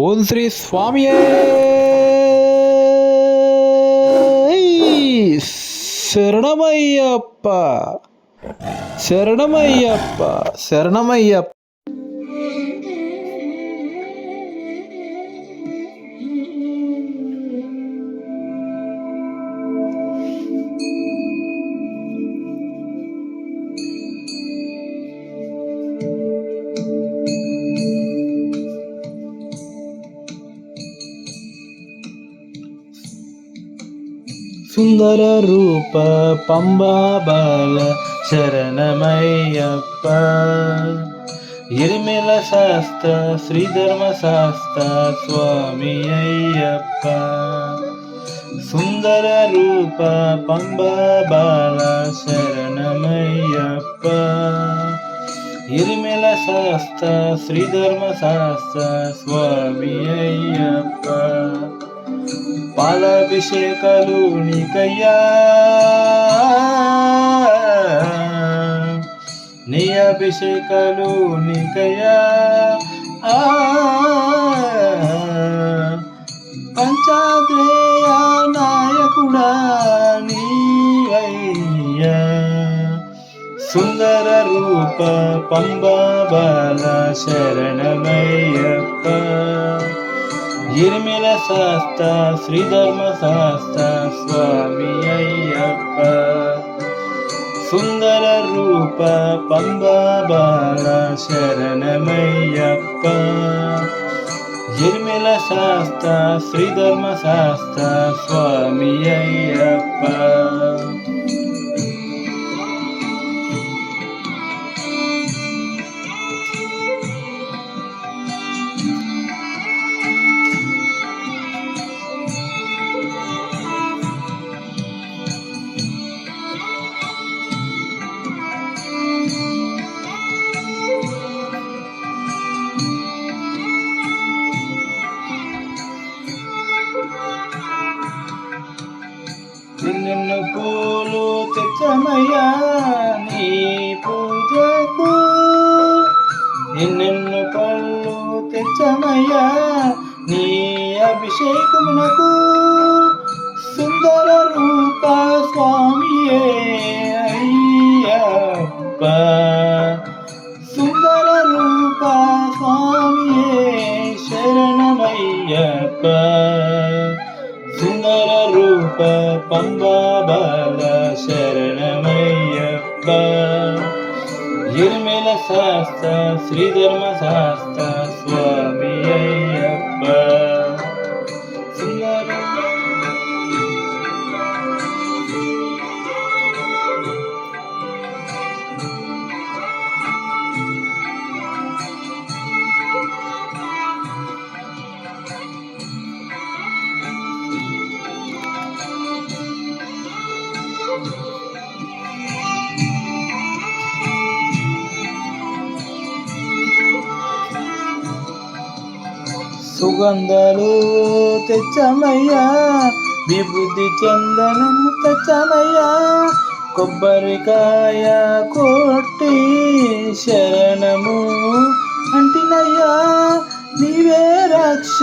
ఓం శ్రీ స్వామి శరణమయ్యప్ప! శరణమయ్యప్ప! శరణమయ్యప్ప! சுந்தர ரூப பம்பாபால சரணமையப்ப. இருமேல சாஸ்த ஸ்ரீ தர்ம சாஸ்த சுவாமி ஐயப்ப சுந்தர ரூப பம்பாபால சரணமையப்ப. இருமேல சாஸ்த ஸ்ரீ தர்ம சாஸ்த சுவாமி ஐயப்பா పాలాభిషేకాలు నీకయ్యా. నీ అభిషేకాలు నీకయ్యా. పంచాద్రేయ నాయకుడా నీవయ్యా. సుందర రూప పంబా బాల శరణమయ్యప్ప. Jirmila Sasta, Sridharma Sasta, Swami Ayyappa. Sundara Rupa, Pamba Bala, Sharanamayyappa. Jirmila Sasta, Sridharma Sasta, Swami Ayyappa. నిన్ను పూలు తెచ్చమయ్యా నీ పూజకు. నిన్ను పళ్ళు తెచ్చమయ్యా నీ అభిషేకమునకు. సుందర రూప స్వామియే అయ్యప్ప సుందర రూప స్వామియే శరణమయ్యప్ప. సుందర రూప పంబా బాల శరణమయ్యప్ప ఇర్మిల శాస్త్ర సుగంధాలు తెచ్చమయ్యా విభూతి చందనం తెచ్చమయ్యా కొబ్బరికాయ కొట్టి శరణము అంటినయ్యా. నీవే రక్ష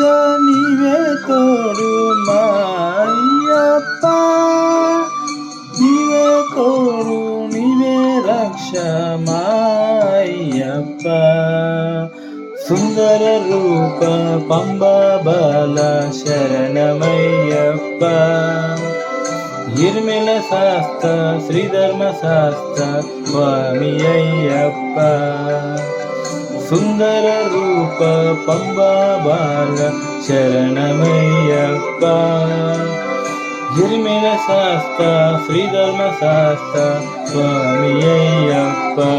నీవే తోడు మాయ్యప్ప నీవే తోడు నీవే రక్ష మాయ్యప్ప சுந்தர ரூப பம்பபல சரணமையப்ப. இருமில சாஸ்த ஸ்ரீதர்ம சாஸ்த சுவாமியப்ப சுந்தர ரூப பம்பபல சரணமையப்ப. இருமில சாஸ்த ஸ்ரீதர்ம சாஸ்த சுவாமியப்பா